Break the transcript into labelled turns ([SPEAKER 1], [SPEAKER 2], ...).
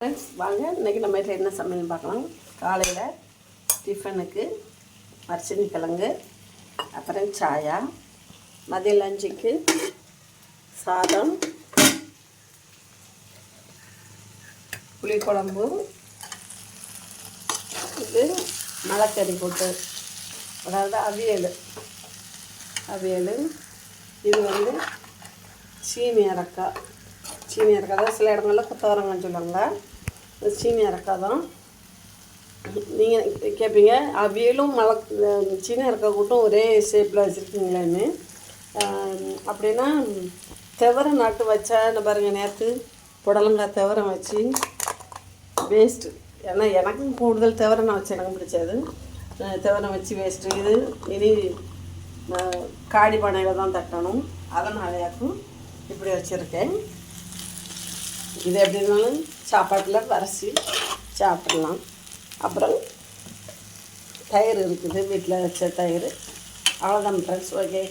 [SPEAKER 1] Friends வாங்க. இன்றைக்கி நம்ம வீட்டில் என்ன சமையல் பார்க்கலாம். காலையில் டிஃபனுக்கு மரச்சினி கிழங்கு அப்புறம் சாயா மதிய லஞ்சுக்கு சாதம் புளிக்குழம்பு இது மலைக்கறி போட்டு. அதாவது அவியல். அவியல். இது வந்து சீனி அரக்காய் சீனி அரக்காய் சில இடங்களில் கொத்தவரங்கன்னு சொல்லுவாங்க. இது சீனி அரக்காய் தான் நீங்கள் கேட்பீங்க அவியலும் மழை சீனி அரக்காய் கூட்டும் ஒரே ஷேப்பில் வச்சுருக்கீங்களேன்னு அப்படின்னா துவர நாட்டு வச்சா இந்த பாருங்கள் நேற்று புடலங்காய் துவரம் வச்சு வேஸ்ட்டு ஏன்னா எனக்கும் கூடுதல் துவர நான் வச்சு எனக்கு பிடிச்சது துவரம் வச்சு வேஸ்ட்டு இது இனி காடி பானையில் தான் தட்டணும். அதனாலையாக்கும் இப்படி வச்சுருக்கேன். இது எப்படி இருந்தாலும் சாப்பாட்டில் வரைச்சி சாப்பிடலாம். அப்புறம் தயிர் இருக்குது. வீட்டில் வச்ச தயிர். அவ்வளோதான் ஃப்ரெண்ட்ஸ் ஓகே